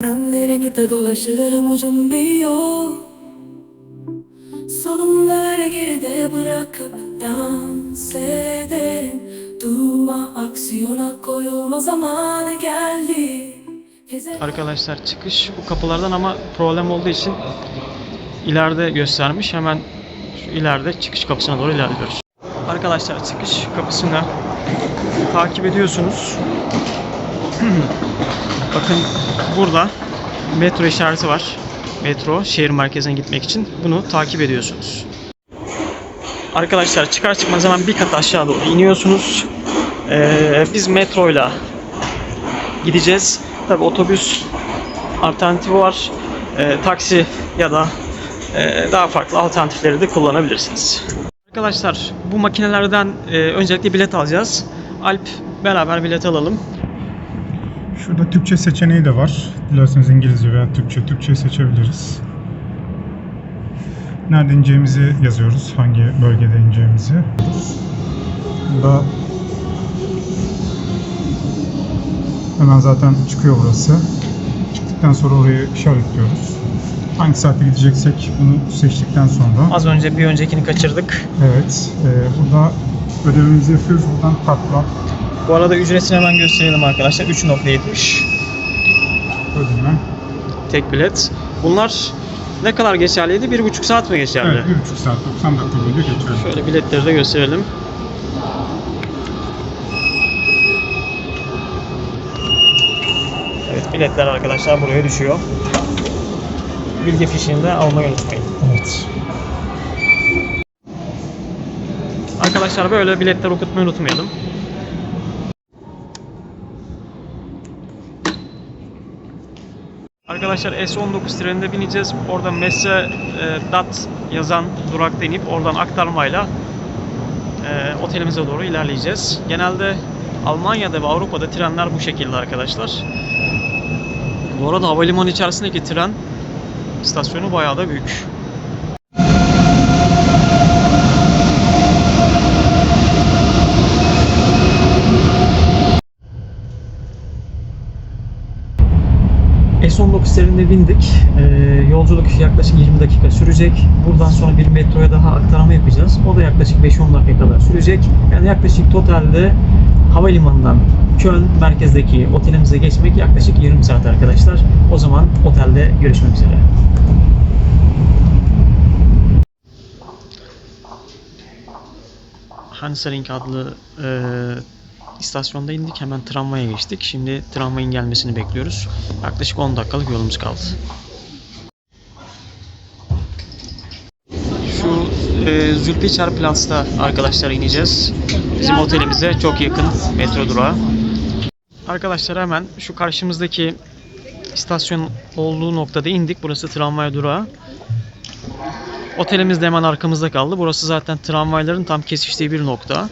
Nereye dolaşırım uzun bir yol Sorunları geride bırakıp dans ederim Durma aksiyona koyulma zamanı geldi Arkadaşlar çıkış bu kapılardan ama problem olduğu için ileride göstermiş. Hemen şu ileride çıkış kapısına doğru ilerliyoruz. Arkadaşlar çıkış kapısını takip ediyorsunuz. Bakın burada metro işareti var. Metro şehir merkezine gitmek için bunu takip ediyorsunuz. Arkadaşlar çıkar çıkmaz hemen bir kat aşağı doğru iniyorsunuz. Ee, biz metroyla gideceğiz. Tabi otobüs alternatifi var. Ee, taksi ya da e, daha farklı alternatifleri de kullanabilirsiniz. Arkadaşlar bu makinelerden e, öncelikle bilet alacağız. Alp beraber bilet alalım. Şurada Türkçe seçeneği de var. Dilerseniz İngilizce veya Türkçe, Türkçe seçebiliriz. Nerede ineceğimizi yazıyoruz. Hangi bölgede ineceğimizi. Burada hemen zaten çıkıyor burası. Çıktıktan sonra orayı işaretliyoruz. Hangi saatte gideceksek bunu seçtikten sonra. Az önce bir öncekini kaçırdık. Evet. e, burada ödevimizi yapıyoruz. Buradan kartla Bu arada ücretini hemen gösterelim arkadaşlar. 3.70 ödeme. tek bilet. Bunlar ne kadar geçerliydi? 1,5 saat mi geçerli? Evet, 1,5 saat 90 dakika boyunca geçiyor. Şöyle biletleri de gösterelim. Evet biletler arkadaşlar buraya düşüyor. Bilgi fişini de almayı unutmayın. Evet. Arkadaşlar böyle biletler okutmayı unutmayalım. Arkadaşlar S19 treninde bineceğiz. Orada Messe e, Dat yazan durakta inip oradan aktarmayla e, otelimize doğru ilerleyeceğiz. Genelde Almanya'da ve Avrupa'da trenler bu şekilde arkadaşlar. Bu arada havalimanı içerisindeki tren istasyonu bayağı da büyük. S19 trenine bindik. Ee, yolculuk yaklaşık 20 dakika sürecek. Buradan sonra bir metroya daha aktarma yapacağız. O da yaklaşık 5-10 dakika kadar sürecek. Yani yaklaşık totalde havalimanından Köln merkezdeki otelimize geçmek yaklaşık 20 saat arkadaşlar. O zaman otelde görüşmek üzere. Hansaring adlı e, istasyonda indik. Hemen tramvaya geçtik. Şimdi tramvayın gelmesini bekliyoruz. Yaklaşık 10 dakikalık yolumuz kaldı. Şu e, Zülpiçar Platz'ta arkadaşlar ineceğiz. Bizim otelimize çok yakın metro durağı. Arkadaşlar hemen şu karşımızdaki istasyon olduğu noktada indik. Burası tramvay durağı. Otelimiz de hemen arkamızda kaldı. Burası zaten tramvayların tam kesiştiği bir nokta.